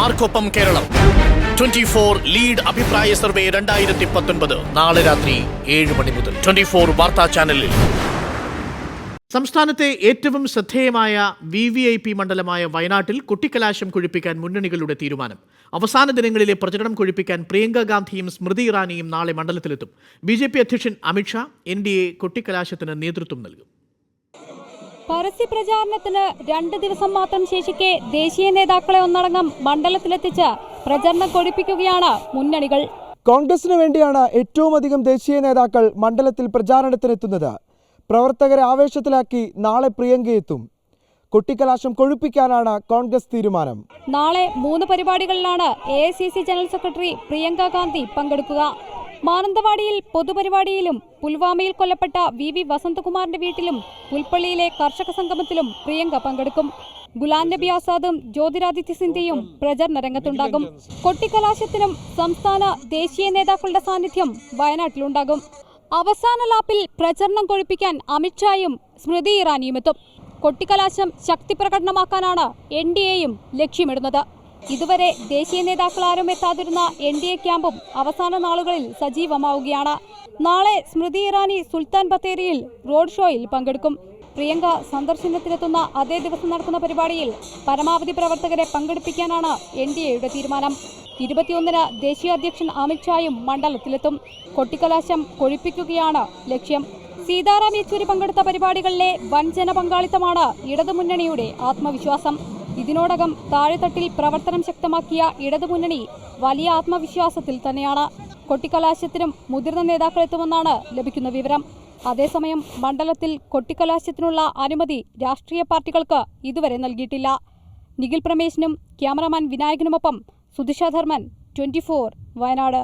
ആർക്കൊപ്പം Keralam? Twenty four lead അഭിപ്രായ survey രണ്ടായിരത്തി പത്തൊൻപത് നാളെ രാത്രി ഏഴ് മണി മുതൽ. ട്വന്റി ഫോർ വാർത്താ ചാനലിൽ. സംസ്ഥാനത്തെ ഏറ്റവും ശ്രദ്ധേയമായ വി വി ഐ പി മണ്ഡലമായ വയനാട്ടിൽ കുട്ടിക്കലാശം കുഴിപ്പിക്കാൻ മുന്നണികളുടെ തീരുമാനം. അവസാന ദിനങ്ങളിലെ പ്രചരണം കുഴിപ്പിക്കാൻ പ്രിയങ്ക ഗാന്ധിയും സ്മൃതി ഇറാനിയും നാളെ മണ്ഡലത്തിലെത്തും. ബി ജെ പി അധ്യക്ഷൻ അമിത്ഷാ എൻ ഡി എ കൊട്ടിക്കലാശത്തിന് നേതൃത്വം നൽകും. പരസ്യ പ്രചാരണത്തിന് രണ്ട് ദിവസം മാത്രം ശേഷിക്കെ ദേശീയ നേതാക്കളെ ഒന്നടങ്കം മണ്ഡലത്തിലെത്തിച്ച് പ്രചരണം കൊടിപ്പിക്കുകയാണ് മുന്നണികൾ. കോൺഗ്രസിന് വേണ്ടിയാണ് ഏറ്റവും അധികം ദേശീയ നേതാക്കൾ മണ്ഡലത്തിൽ പ്രചാരണത്തിനെത്തുന്നത്. പ്രവർത്തകരെ ആവേശത്തിലാക്കി നാളെ പ്രിയങ്കയെത്തും. കൊട്ടിക്കലാശം കൊഴുപ്പിക്കാനാണ് കോൺഗ്രസ് തീരുമാനം. നാളെ മൂന്ന് പരിപാടികളിലാണ് A general secretary Priyanka Gandhi പങ്കെടുക്കുക. മാനന്തവാടിയിൽ പൊതുപരിപാടിയിലും പുൽവാമയിൽ കൊല്ലപ്പെട്ട വി വി വസന്തകുമാറിന്റെ വീട്ടിലും പുൽപ്പള്ളിയിലെ കർഷക സംഗമത്തിലും പ്രിയങ്ക പങ്കെടുക്കും. ഗുലാം നബി ആസാദും ജ്യോതിരാദിത്യ സിന്ധ്യയും പ്രചരണ രംഗത്തുണ്ടാകും. കൊട്ടിക്കലാശത്തിനും സംസ്ഥാന ദേശീയ നേതാക്കളുടെ സാന്നിധ്യം വയനാട്ടിലുണ്ടാകും. അവസാന ലാപ്പിൽ പ്രചരണം കൊഴിപ്പിക്കാൻ അമിത്ഷായും സ്മൃതി ഇറാനിയും എത്തും കൊട്ടിക്കലാശം ശക്തി പ്രകടനമാക്കാനാണ് എൻ ഡി എയും ലക്ഷ്യമിടുന്നത്. ഇതുവരെ ദേശീയ നേതാക്കൾ ആരും എത്താതിരുന്ന എൻ ഡി എ ക്യാമ്പും അവസാന നാളുകളിൽ സജീവമാവുകയാണ്. നാളെ സ്മൃതി ഇറാനി സുൽത്താൻ ബത്തേരിയിൽ റോഡ് ഷോയിൽ പങ്കെടുക്കും. പ്രിയങ്ക സന്ദർശനത്തിനെത്തുന്ന അതേ ദിവസം നടക്കുന്ന പരിപാടിയിൽ പരമാവധി പ്രവർത്തകരെ പങ്കെടുപ്പിക്കാനാണ് എൻ ഡി എയുടെ തീരുമാനം. ഇരുപത്തിയൊന്നിന് ദേശീയ അധ്യക്ഷൻ അമിത്ഷായും മണ്ഡലത്തിലെത്തും. കൊട്ടിക്കലാശം കൊഴിപ്പിക്കുകയാണ് ലക്ഷ്യം. സീതാറാം യെച്ചൂരി പങ്കെടുത്ത പരിപാടികളിലെ വൻ ജനപങ്കാളിത്തമാണ് ഇടതുമുന്നണിയുടെ ആത്മവിശ്വാസം. ഇതിനോടകം താഴെത്തട്ടിൽ പ്രവർത്തനം ശക്തമാക്കിയ ഇടതുമുന്നണി വലിയ ആത്മവിശ്വാസത്തിൽ തന്നെയാണ്. കൊട്ടിക്കലാശത്തിനും മുതിർന്ന നേതാക്കൾ എത്തുമെന്നാണ് ലഭിക്കുന്ന വിവരം. അതേസമയം മണ്ഡലത്തിൽ കൊട്ടിക്കലാശത്തിനുള്ള അനുമതി രാഷ്ട്രീയ പാർട്ടികൾക്ക് ഇതുവരെ നൽകിയിട്ടില്ല. നിഖിൽ പ്രമേശിനും ക്യാമറാമാൻ വിനായകനുമൊപ്പം സുധിഷ ധർമ്മൻ ട്വന്റി വയനാട്.